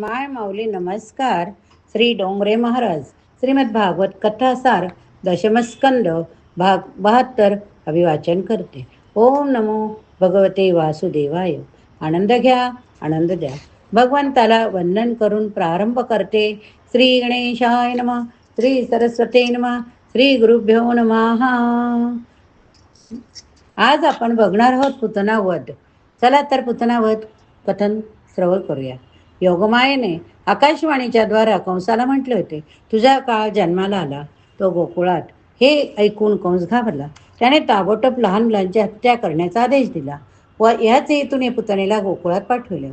माय माऊली नमस्कार. श्री डोंगरे महाराज श्रीमद भागवत कथासार दशमस्कंद भाग बहात्तर अभिवाचन करते. ओम नमो भगवते वासुदेवाय. आनंद घ्या आनंद द्या. भगवंताला वंदन करून प्रारंभ करते. श्री गणेशाय नम श्री सरस्वते नम श्री गुरुभ्यो नमहा आज आपण बघणार आहोत पुतना वध चला तर पुतना वध कथन श्रवण करूया. योगमायेने आकाशवाणीच्या द्वारा कंसाला म्हटले होते तुझा काळ जन्माला आला तो गोकुळात. हे ऐकून कंस घाबरला. त्याने ताबोटोप लहान मुलांची हत्या करण्याचा आदेश दिला व याच हेतूने पुतणीला गोकुळात पाठवले.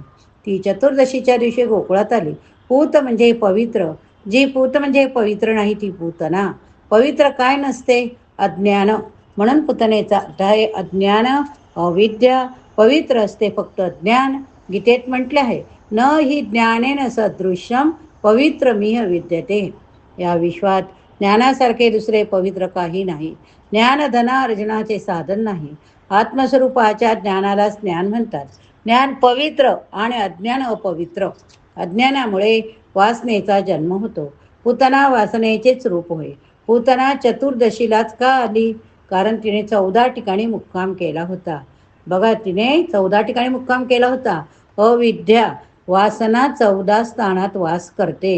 ती चतुर्दशीच्या दिवशी गोकुळात आली. पूत म्हणजे पवित्र. जी पूत म्हणजे पवित्र नाही ती पूतना. पवित्र काय नसते? अज्ञान. म्हणून पुतनेचा अर्थ आहे अज्ञान अविद्या. पवित्र असते फक्त ज्ञान. गीतेत म्हटले आहे न ही ज्ञानेन सदृश्यम पवित्र मिह विद्यते. या विश्वात ज्ञानासारखे दुसरे पवित्र काही नाही. ज्ञान धना अर्जनाचे साधन नाही. आत्मस्वरूपाच्या ज्ञानालाच ज्ञान म्हणतात. ज्ञान पवित्र आणि अज्ञान अपवित्र. अज्ञानामुळे वासनेचा जन्म होतो. पुतना वासनेचेच रूप होय. पुतना चतुर्दशीलाच का आली? कारण तिने चौदा ठिकाणी मुक्काम केला होता. बघा तिने चौदा ठिकाणी मुक्काम केला होता. अविद्या वासना चौदा स्थानात वास करते.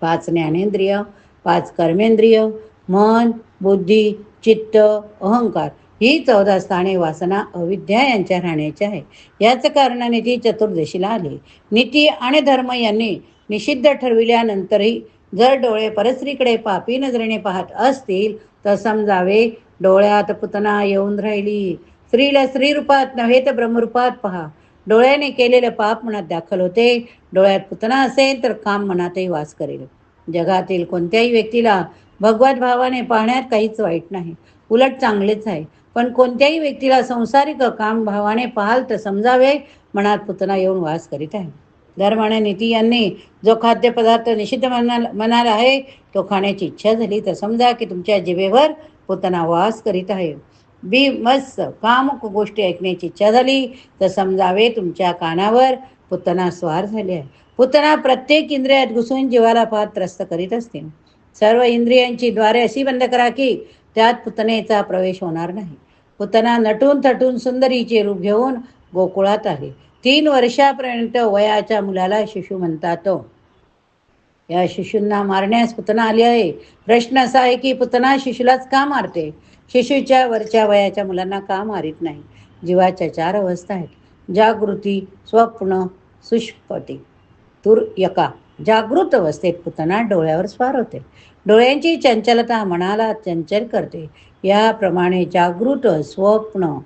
पाच ज्ञानेंद्रिय पाच कर्मेंद्रिय मन बुद्धी चित्त अहंकार ही चौदा स्थाने वासना अविद्या यांच्या राहण्याची आहे. याच कारणाने ती चतुर्दशीला आली. नीती आणि धर्म यांनी निषिद्ध ठरविल्यानंतरही जर डोळे परस्त्रीकडे पापी नजरेने पाहत असतील तर समजावे डोळ्यात पुतना येऊन राहिली. स्त्रीला स्त्रीरूपात नव्हे तर ब्रह्मरूपात पहा. डोळ्याने केलेले पाप मनात दाखल होते. डोळ्यात पुतना असेल तर काम मनातही वास करेल. जगातील कोणत्याही व्यक्तीला भगवत भावाने पाहण्यात काहीच वाईट नाही. उलट चांगलेच आहे. पण कोणत्याही व्यक्तीला संसारिक काम भावाने पाहाल तर समजावे. मनात पुतना येऊन वास करीत आहे. धर्म आणि नीती यांनी जो खाद्यपदार्थ निषिद्ध मना मनाला आहे तो खाण्याची इच्छा झाली तर समजा की तुमच्या जिभेवर पुतना वास करीत आहे. बी मस्त. कामुक गोष्टी ऐकण्याची इच्छा झाली. तर समजावे तुमच्या कानावर. पुतना स्वार झाले आहे. पुतना प्रत्येक इंद्रियात घुसून जीवाला फार त्रस्त करीत असते. सर्व इंद्रियांची द्वारे अशी बंद करा की त्यात पुतनेचा प्रवेश होणार नाही. पुतना नटून थटून सुंदरीचे रूप घेऊन गोकुळात आले तीन वर्षापर्यंत वयाच्या मुलाला शिशु म्हणतात या शिशूंना मारण्यास पुतना आली आहे. प्रश्न असा आहे की पुतना शिशूलाच का मारते? शिशूच्या वरच्या वयाच्या मुलांना का मारित नाही? जीवाच्या चार अवस्था आहेत. जागृती स्वप्न सुष्पती तुर यका. जागृत अवस्थेत पुतना डोळ्यावर स्वार होते. डोळ्यांची चंचलता मनाला चंचल करते. याप्रमाणे जागृत स्वप्न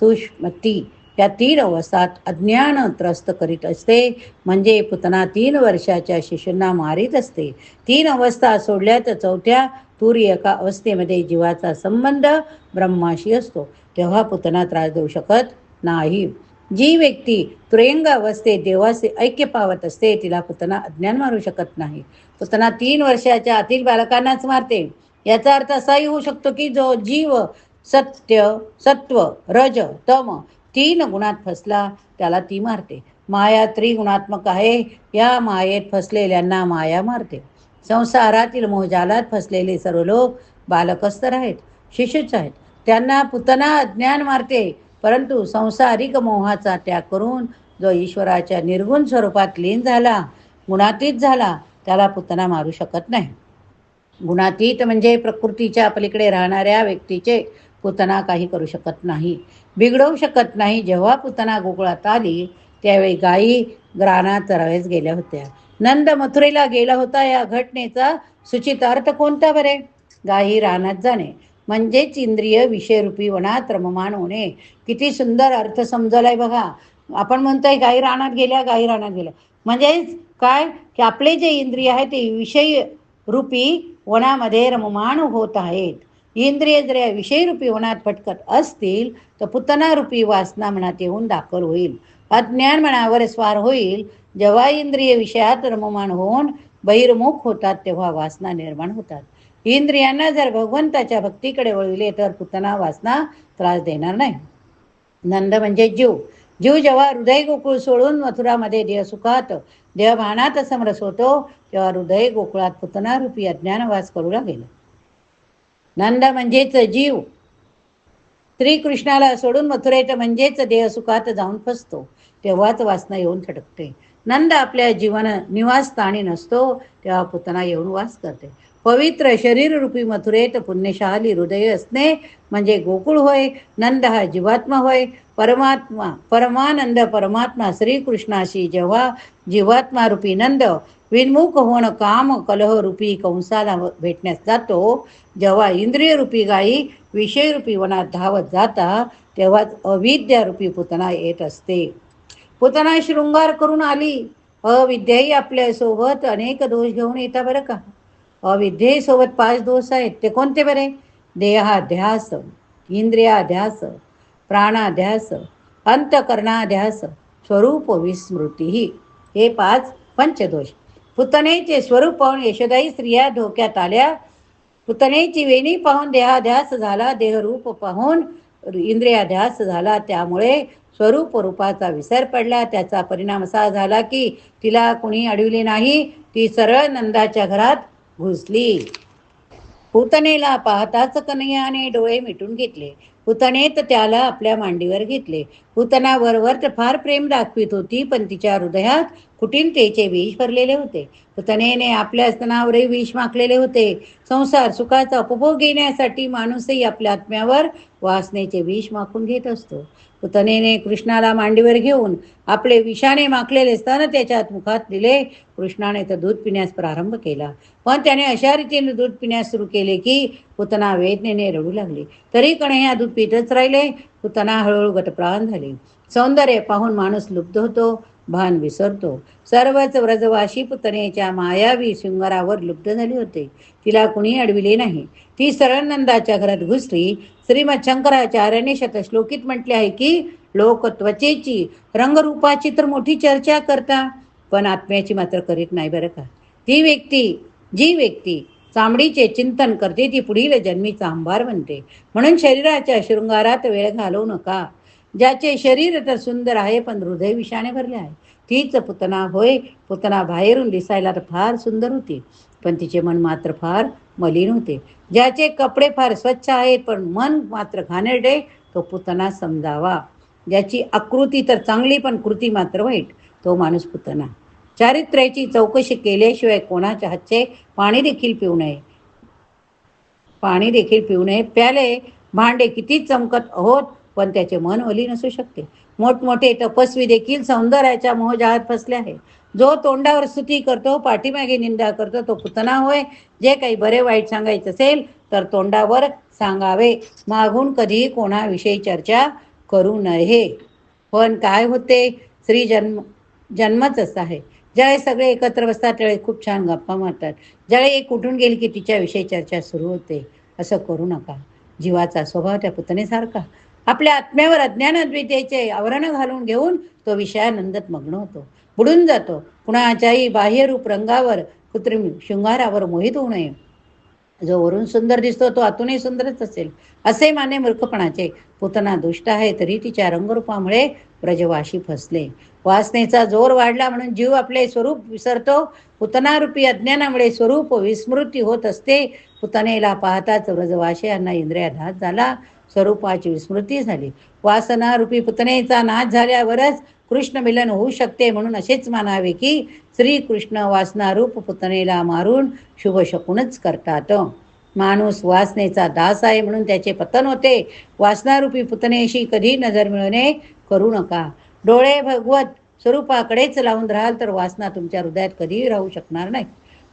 सुष्मती या तीन अवस्थात अज्ञान त्रस्त करीत असते. म्हणजे पुतना तीन वर्षाच्या शिशूंना मारित असते. तीन अवस्था सोडल्या तर चौथ्या तूर्य एका अवस्थेमध्ये जीवाचा संबंध ब्रह्माशी असतो. तेव्हा पुतना त्रास देऊ शकत नाही. जी व्यक्ती तुरेंग अवस्थेत देवाचे ऐक्य पावत असते तिला पुतना अज्ञान मारू शकत नाही. पुतना तीन वर्षाच्या आतील बालकांनाच मारते. याचा अर्थ असाही होऊ शकतो की जो जीव सत्य सत्व रज तम तीन गुणात फसला त्याला ती मारते. माया त्रिगुणात्मक आहे या मायेत फसलेल्यांना माया मारते. संसारातील मोहजालात फसलेले सर्व लोक बालकच तर आहेत शिशुच आहेत. त्यांना पुतना अज्ञान मारते परंतु संसारिक मोहाचा त्याग करून जो ईश्वराच्या निर्गुण स्वरूपात लीन झाला गुणातीत झाला त्याला पुतना मारू शकत नाही. गुणातीत म्हणजे प्रकृतीच्या पलीकडे राहणाऱ्या व्यक्तीचे पुतना काही करू शकत नाही. बिघडवू शकत नाही. जेव्हा पुतना गोकुळात आली त्यावेळी गायी ग्रानात चरावेस गेल्या होत्या. नंद मथुरेला गेला होता. या घटनेचा सुचित अर्थ कोणता बरे? गायी रानात जाणे. म्हणजेच इंद्रिय विषयरूपी वनात रममान होणे. किती सुंदर अर्थ समजलाय बघा. आपण म्हणतोय गायी रानात गेल्या गायी रानात गेल्या. म्हणजेच काय? की आपले जे इंद्रिय आहे ते विषय रूपी वनामध्ये रममाण होत आहेत. इंद्रिय जर या विषयरूपी मनात फटकत असतील तर पुतनारूपी वासना मनात येऊन दाखल होईल. अज्ञान मनावर स्वार होईल. जेव्हा इंद्रिय विषयात रममान होऊन बहिर्मुख होतात तेव्हा वासना निर्माण होतात. इंद्रियांना जर भगवंताच्या भक्तीकडे वळविले तर पुतना वासना त्रास देणार नाही. नंद म्हणजे जीव. जीव जेव्हा हृदय गोकुळ सोडून मथुरामध्ये देहसुखात देहभानात समरस होतो तेव्हा हृदय गोकुळात पुतनारूपी अज्ञानवास करू लागेल. नंद म्हणजेच जीव. श्रीकृष्णाला सोडून मथुरेत म्हणजेच देहसुखात जाऊन फसतो. तेव्हाच वासना येऊन थडकते. नंद आपल्या जीवन निवासस्थानी नसतो तेव्हा पुतना येऊन वास करते. पवित्र शरीर रूपी मथुरेत पुण्यशाली हृदय असणे म्हणजे गोकुळ होय नंद हा जीवात्मा होय. परमात्मा परमानंद परमात्मा श्रीकृष्णाशी जेव्हा जीवात्मा रूपी नंद विन्मुख होण काम कलह रूपी कंसाला भेटण्यास जातो. जेव्हा इंद्रिय रूपी गायी विषयरूपी वनात धावत जाता तेव्हाच अविद्यारूपी पुतना येत असते. पुतना शृंगार करून आली. अविद्याही आपल्यासोबत अनेक दोष घेऊन येता बरं का? अविद्येसोबत पाच दोष आहेत. ते कोणते बरे? देहाध्यास इंद्रियाध्यास प्राणाध्यास अंतकरणाध्यास स्वरूप विस्मृती हे पाच पंचदोष. पुतनेचे स्वरूप पाहून यशोदाई स्त्रिया धोक्यात आल्या. पुतनेची वेणी पाहून देहाध्यास झाला देहरूप पाहून इंद्रियाध्यास झाला. त्यामुळे स्वरूप रूपाचा विसर पडला. त्याचा परिणाम असा झाला की तिला कुणी अडविले नाही. ती सरळ नंदाच्या घरात घुसली. पुतनेला पाहताच कन्हैयाने डोळे मिटून घेतले. पुतनेत त्याला आपल्या मांडीवर घेतले. पुतनाबरोबर तर फार प्रेम दाखवित होती पण तिच्या हृदयात कुटिलतेचे विष भरलेले होते. पुतनेने आपल्या स्तनावरही विष माखलेले होते. संसार सुखाचा उपभोग घेण्यासाठी माणूसही आपल्या आत्म्यावर वासनेचे विष माखून घेत असतो. पुतनेने कृष्णाला मांडीवर घेऊन आपले विषाने माखलेले स्तन त्याच्यात मुखात दिले कृष्णाने तर दूध पिण्यास प्रारंभ केला. पण त्याने अशा रीतीने दूध पिण्यास सुरू केले की पुतना वेदनेने रडू लागली. तरी कणे दूध पितच राहिले. पुतना हळूहळू गटप्राण झाले. सौंदर्य पाहून माणूस लुब्ध होतो. भान विसरतो. सर्वच व्रजवाशी पुतनेच्या मायावी शृंगारावर लुप्त झाली होते. तिला कुणी अडविले नाही. ती सरळनंदाच्या घरात घुसली. श्रीमद शंकराचार्याने शतश्लोकीत म्हटले आहे की लोक त्वचेची रंगरूपाची तर मोठी चर्चा करता पण आत्म्याची मात्र करीत नाही बरं का. ती व्यक्ती जी व्यक्ती चामडीचे चिंतन करते ती पुढील जन्मीचा अंबार बनते. म्हणून शरीराच्या शृंगारात वेळ घालवू नका. ज्याचे शरीर तर सुंदर आहे पण हृदय विषाणे भरले आहे. तीच पुतना होय पुतना बाहेरून दिसायला तर फार सुंदर होती. पण तिचे मन मात्र फार मलिन होते. ज्याचे कपडे फार स्वच्छ आहेत पण मन मात्र घाणेरडे तो पुतना समजावा. ज्याची आकृती तर चांगली पण कृती मात्र वाईट तो माणूस पुतना. चारित्र्याची चौकशी केल्याशिवाय कोणाच्या हातचे पाणी देखील पिऊ नये. पाणी देखील पिऊ नये. प्याले भांडे किती चमकत आहोत पण त्याचे मन ओली नसू शकते. मोठमोठे तपस्वी देखील सौंदर्याच्या मोहजाळात फसले आहे जो तोंडावर स्तुती करतो पाठीमागे निंदा करतो तो पुतना होय. जे काही बरे वाईट सांगायचं असेल तर तोंडावर सांगावे. मागून कधीही कोणाविषयी चर्चा करू नये. पण काय होते? स्त्री जन्म जन्मच असा आहे. ज्यावेळी सगळे एकत्र बसतात त्यावेळी खूप छान गप्पा मारतात. ज्यावेळी एक उठून गेली की तिच्याविषयी चर्चा सुरू होते. असं करू नका. जीवाचा स्वभाव त्या पुतनेसारखा आपल्या आत्म्यावर अज्ञान अद्वितेचे आवरण घालून घेऊन तो विषयानंदत मग्न होतो. बुडून जातो. कुणाच्याही बाह्यरूप रंगावर कृत्रिम शृंगारावर मोहित होऊ नये. जो वरून सुंदर दिसतो तो आतूनही सुंदरच असेल. असे माने मूर्खपणाचे. पुतना दुष्ट आहे तरी तिच्या रंगरूपामुळे ब्रजवाशी फसले. वासनेचा जोर वाढला म्हणून जीव आपले स्वरूप विसरतो. पुतनारूपी अज्ञानामुळे स्वरूप विस्मृती होत असते. पुतनेला पाहताच ब्रजवाशी यांना इंद्रियाघात झाला. स्वरूपाची विस्मृती झाली. वासनारूपी पुतनेचा नाश झाल्यावरच कृष्ण मिलन होऊ शकते म्हणून असेच मानावे की श्रीकृष्ण वासनारूप पुतनेला मारून शुभ शकूनच करतात. माणूस वासनेचा दास आहे म्हणून त्याचे पतन होते. वासनारूपी पुतनेशी कधी नजर मिळवणे करू नका. डोळे भगवत स्वरूपाकडेच लावून राहाल तर वासना तुमच्या हृदयात कधीही राहू शकणार नाही.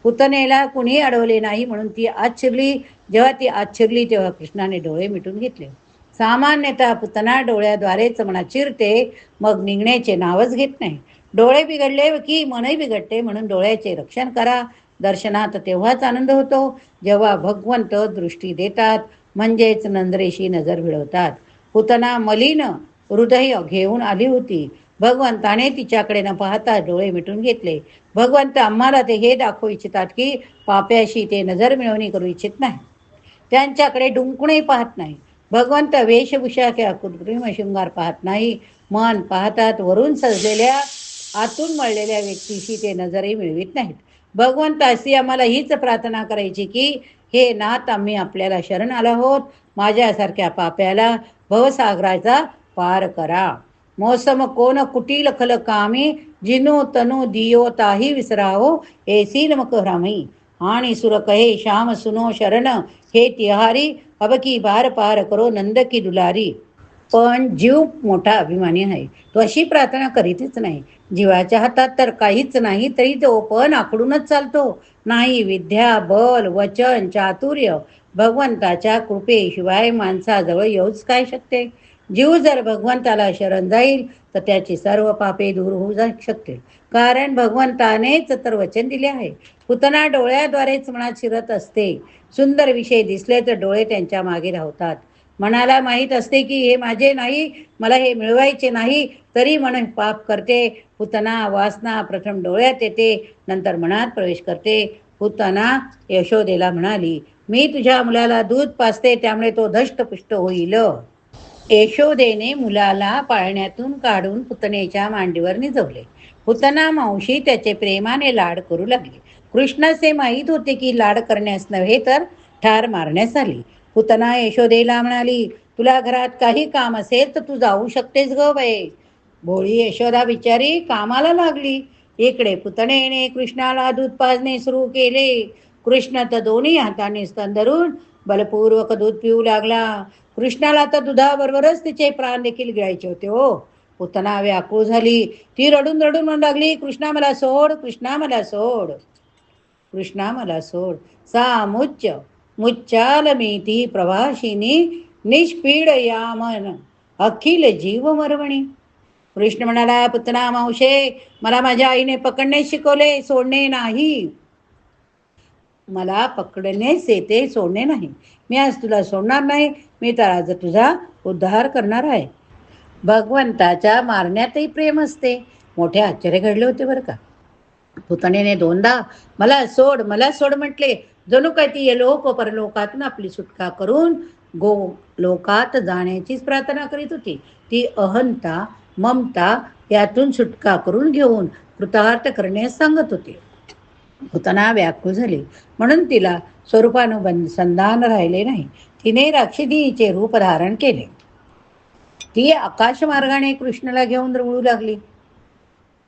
पुतनेला कुणी अडवले नाही म्हणून ती आज शिरली जेव्हा ती आच्छिरली शिरली तेव्हा कृष्णाने डोळे मिटून घेतले. सामान्यतः पुतना डोळ्याद्वारेच मना चिरते मग निघण्याचे नावच घेत नाही. डोळे बिघडले की मनही बिघडते म्हणून डोळ्याचे रक्षण करा. दर्शनात तेव्हाच आनंद होतो जेव्हा भगवंत दृष्टी देतात म्हणजेच नंदरेशी नजर भिडवतात पुतना मलिन हृदय घेऊन आली होती. भगवंताने तिच्याकडे न पाहता डोळे मिटून घेतले. भगवंत आम्हाला ते हे दाखवू इच्छितात की पाप्याशी ते नजर मिळवणी करू इच्छित नाही. त्यांच्याकडे डुंकणही पाहत नाही. भगवंत वेशभूषा किंवा कृत्रिम शृंगार पाहत नाही. मन पाहतात वरून सजलेल्या आतून मळलेल्या व्यक्तीशी ते नजरही मिळवित नाहीत. भगवंत अशी आम्हाला हीच प्रार्थना करायची की हे नाथ आम्ही आपल्याला शरण आलो आहोत. माझ्यासारख्या पाप्याला भवसागराचा पार करा. मौसम कोण कुटील खल कामी. जिनू तनु दियो ताही विसराहो एसी नमक रामी आणि सुर कहे श्याम सुनो शरण. हे तिहारी अबकी बार पार करो नंद की दुलारी. पण जीव मोठा अभिमानी आहे. तो अशी प्रार्थना करीतच नाही. जीवाच्या हातात तर काहीच नाही तरी तो पण आकडूनच चालतो. नाही विद्या बल वचन चातुर्य भगवंताच्या कृपेशिवाय माणसाजवळ येऊच काय शकते? जीव जर भगवंताला शरण जाईल तर त्याची सर्व पापे दूर होऊ जा शकतील. कारण भगवंतानेच तर वचन दिले आहे. पुतना डोळ्याद्वारेच मनात शिरत असते. सुंदर विषय दिसले तर डोळे त्यांच्या मागे धावतात. मनाला माहीत असते की हे माझे नाही मला हे मिळवायचे नाही तरी मन पाप करते. पुतना वासना प्रथम डोळ्यात येते नंतर मनात प्रवेश करते. पुतना यशोदेला म्हणाली मी तुझ्या मुलाला दूध पाजते त्यामुळे तो धष्टपुष्ट होईल यशोदेने मुलाला पाळण्यातून काढून पुतनेच्या मांडीवर निजवले. पुतना मावशी त्याचे प्रेमाने लाड करू लागली. कृष्णाचे माहीत होते की लाड करण्यास नव्हे तर ठार मारण्यास आली. पुतना यशोदेला म्हणाली तुला घरात काही काम असेल तर तू जाऊ शकतेस ग बाई. भोळी यशोदा बिचारी कामाला लागली. इकडे पुतणेने कृष्णाला दूध पाजणे सुरू केले. कृष्ण तर दोन्ही हाताने स्तन धरून बलपूर्वक दूध पिऊ लागला. कृष्णाला तर दुधाबरोबरच तिचे प्राण देखील गिळायचे होते हो. पुतना व्याकुळ झाली. ती रडून रडून म्हणू लागली कृष्णा मला सोड कृष्णा मला सोड. कृष्णा मला सोड. सा मुच्च मुच्चाल ती प्रभाशिनी निष्पीड यामन अखिल जीव मरवणी कृष्ण म्हणाला पुतना मावशे मला माझ्या आईने पकडणे शिकवले सोडणे नाही. मला पकडणेच येते सोडणे नाही. मी आज तुला सोडणार नाही मी तर आज तुझा उद्धार करणार आहे. भगवंताच्या मारण्यातही प्रेम असते. मोठे आश्चर्य घडले होते बरं का. पुतणेने दोनदा मला सोड मला सोड म्हटले जणू काय ती लोक परलोकातून आपली सुटका करून गो लोकात जाण्याचीच प्रार्थना करीत होती. ती अहंता ममता यातून सुटका करून घेऊन कृतार्थ करण्यास सांगत होती. पुतना व्याकुळ झाली. म्हणून तिला स्वरूपानुबंध संधान राहिले नाही. तिने राक्षिणीचे रूप धारण केले. ती आकाशमार्गाने कृष्णाला घेऊन रवळू लागली.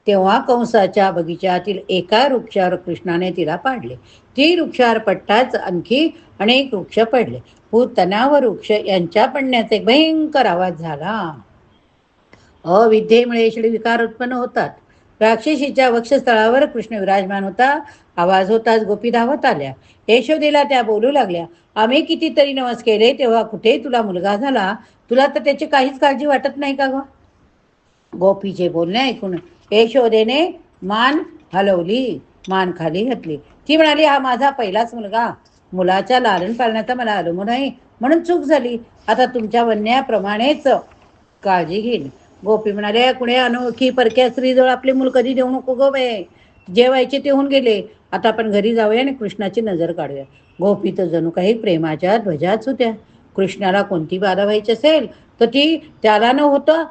तेव्हा कंसाच्या बगीचातील एका वृक्षावर कृष्णाने तिला पाडले. ती वृक्षावर पट्टाच आणखी अनेक वृक्ष पडले. भूतना व वृक्ष यांच्या पडण्याचा एक भयंकर आवाज झाला. अविद्येमुळे श्री विकार उत्पन्न होतात. राक्षसीच्या वक्षस्थळावर कृष्ण विराजमान होता. आवाज होताच गोपी धावत आल्या. यशोदेला त्या बोलू लागल्या आम्ही कितीतरी नवस केले तेव्हा कुठे तुला मुलगा झाला? तुला तर त्याची काहीच काळजी वाटत नाही का ग? गोपीचे बोलणे ऐकून यशोदेने मान हलवली मान खाली घातली. ती म्हणाली हा माझा पहिलाच मुलगा. मुलाच्या लालन पालनाचा मला अनुभव नाही. म्हणून चूक झाली. आता तुमच्या म्हणण्याप्रमाणेच काळजी घेईन. गोपी म्हणाले कुणी अनोखी परक्या स्त्रीजवळ आपले मूल कधी देऊ नको गो बाय जेवायचे ते होऊन गेले. आता आपण घरी जाऊया आणि कृष्णाची नजर काढूया. गोपी तर जणू काही प्रेमाच्या ध्वजाच होत्या कृष्णाला कोणती बाधा व्हायची असेल तर ती त्याला न होतं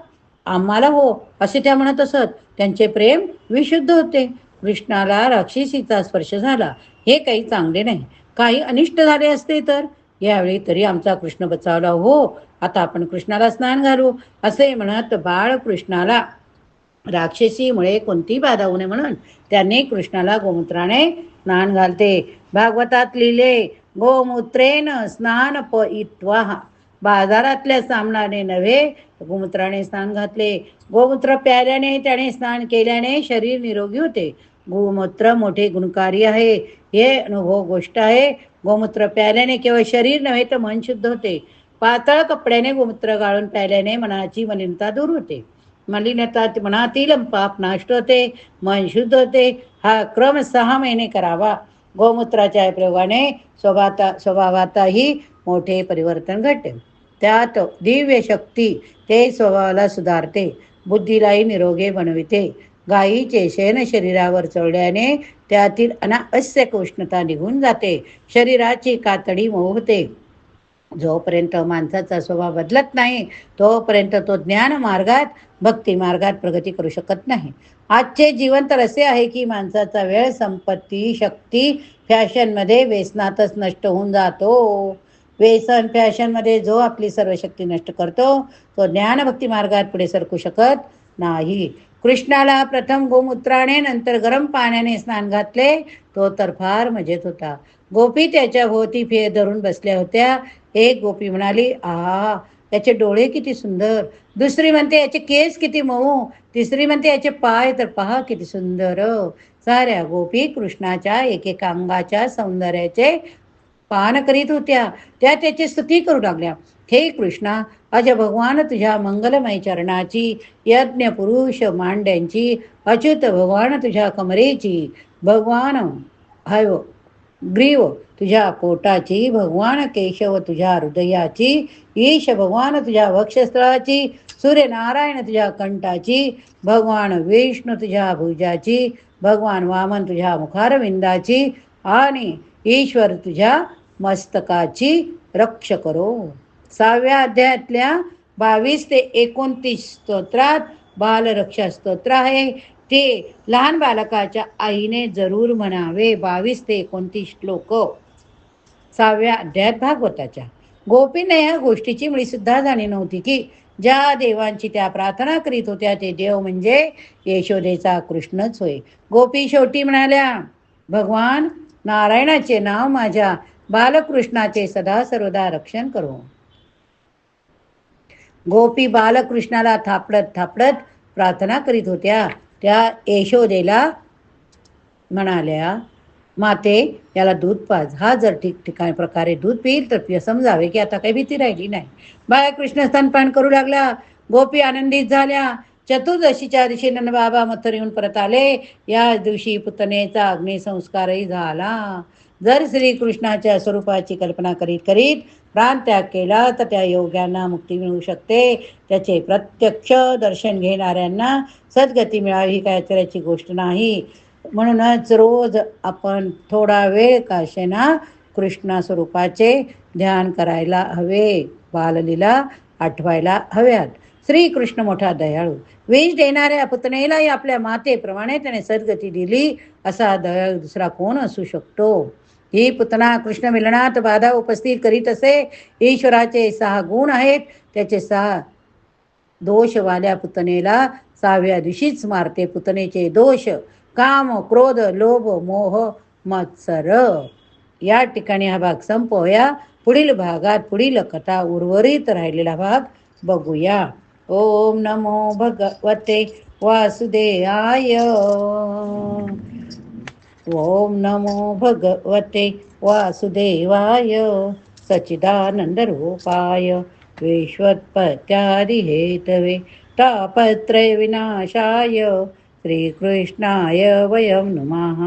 आम्हाला हो असे त्या म्हणत असत. त्यांचे प्रेम विशुद्ध होते. कृष्णाला राक्षसीचा स्पर्श झाला. हे काही चांगले नाही. काही अनिष्ट झाले असते तर? यावेळी तरी आमचा कृष्ण बचावला. हो आता आपण कृष्णाला स्नान घालू असे म्हणत बाळ कृष्णाला राक्षसीमुळे कोणती बाधा होऊ नये म्हणून त्यांनी कृष्णाला गोमूत्राने स्नान घालते. भागवतात लिहिले गोमूत्रेन स्नान प बाजारातल्या सामनाने नव्हे गोमूत्राने स्नान घातले. गोमूत्र प्यायल्याने त्याने स्नान केल्याने शरीर निरोगी होते. गोमूत्र मोठे गुणकारी आहे हे अनुभव गोष्ट आहे. गोमूत्र प्यायल्याने केवळ शरीर नव्हे तर मन शुद्ध होते. पातळ कपड्याने गोमूत्र गाळून प्यायल्याने मनाची मलिनता दूर होते. मलिनता मनातील पाप नाष्ट होते मन शुद्ध होते. हा क्रम सहा महिने करावा. गोमूत्राच्या प्रयोगाने स्वभाता स्वभावातही मोठे परिवर्तन घडते. त्यात दिव्य शक्ती ते स्वभावाला सुधारते. बुद्धीलाही निरोगे बनविते. गायीचे शेण शरीरावर चढल्याने त्यातील अनावश्यक उष्णता निघून जाते. शरीराची कातडी मऊ होते जोपर्यंत माणसाचा स्वभाव बदलत नाही तोपर्यंत तो ज्ञान मार्गात भक्ती मार्गात प्रगती करू शकत नाही. आजचे जीवन तर असे आहे की माणसाचा वेळ संपत्ती शक्ती फॅशनमध्ये व्यसनातच नष्ट होऊन जातो. व्यसन फॅशनमध्ये जो आपली सर्व शक्ती नष्ट करतो तो ज्ञानभक्ती मार्गात पुढे सरकू शकत नाही. कृष्णाला प्रथम गोमूत्राने नंतर गरम पाण्याने स्नान घातले तो तर फार मजेत होता. गोपी त्याच्या भोवती फे धरून बसल्या होत्या. एक गोपी म्हणाली आहा त्याचे डोळे किती सुंदर. दुसरी म्हणते याचे केस किती मऊ. तिसरी म्हणते याचे पाय तर पहा किती सुंदर. साऱ्या गोपी कृष्णाच्या एकेका अंगाच्या सौंदर्याचे पान करीत होत्या त्या त्याची स्तुती करू लागल्या. हे कृष्णा अज भगवान तुझ्या मंगलमय चरणाची यज्ञ पुरुष मांड्यांची अच्युत भगवान तुझ्या कमरेची भगवान हय ग्रीव तुझ्या पोटाची भगवान केशव तुझ्या हृदयाची ईश भगवान तुझ्या वक्षस्थळाची सूर्यनारायण तुझ्या कंठाची भगवान विष्णू तुझ्या भुजाची भगवान वामन तुझ्या मुखारविंदाची आणि ईश्वर तुझ्या मस्तकाची रक्ष करो. सहाव्या अध्यायातल्या बावीस ते एकोणतीस स्तोत्रात बालरक्षा स्तोत्र आहे. ते लहान बालकाच्या आईने जरूर म्हणावे. बावीस ते एकोणतीस श्लोक. सहाव्या अध्यायात भागवताच्या. गोपीने या गोष्टीची मुळी सुद्धा जाणी नव्हती की ज्या देवांची त्या प्रार्थना करीत होत्या ते देव म्हणजे यशोदेचा कृष्णच होय. गोपी शेवटी म्हणाल्या भगवान नारायणाचे नाव माझ्या बालकृष्णाचे सदा सर्वदा रक्षण करू. गोपी बालकृष्णाला थापडत थापडत प्रार्थना करीत होत्या. त्या यशोदेला म्हणाल्या माते याला दूध पाज. हा जर ठीक ठिकाण प्रकारे दूध पिईल तर समजावे की आता काही भीती राहिली नाही. बाळकृष्ण स्तनपान करू लागला. गोपी आनंदित झाल्या. चतुर्दशीच्या दिवशी बाबा मथर येऊन परत आले. या दिवशी पुतनेचा अग्निसंस्कारही झाला. जर श्रीकृष्णाच्या स्वरूपाची कल्पना करीत करीत प्राण त्याग केला तर त्या योग्यांना मुक्ती मिळू शकते. त्याचे प्रत्यक्ष दर्शन घेणाऱ्यांना सद्गती मिळावी ही काय आश्चर्याची गोष्ट नाही. म्हणूनच रोज आपण थोडा वेळ काशेना कृष्णा स्वरूपाचे ध्यान करायला हवे बाललीला आठवायला हव्यात. श्रीकृष्ण मोठा दयाळू. वीज देणाऱ्या पुतणेलाही आपल्या मातेप्रमाणे त्याने सद्गती दिली असा दयाळू दुसरा कोण असू शकतो? ही पुतना कृष्ण मिलनात बाधा उपस्थित करीत असे ईश्वराचे सहा गुण आहेत त्याचे सहा दोषवाल्या पुतनेला सहाव्या दिवशीच मारते पुतनेचे दोष काम क्रोध लोभ मोह मत्सर या ठिकाणी हा भाग संपवूया पुढील भागात पुढील कथा उर्वरित राहिलेला भाग बघूया ओम नमो भगवते वासुदेवाय ओम नमो भगवते वासुदेवाय सच्चिदानन्दरूपाय विश्वत्पत्यादिहेतवे तापत्रयविनाशाय श्रीकृष्णाय वयं नमः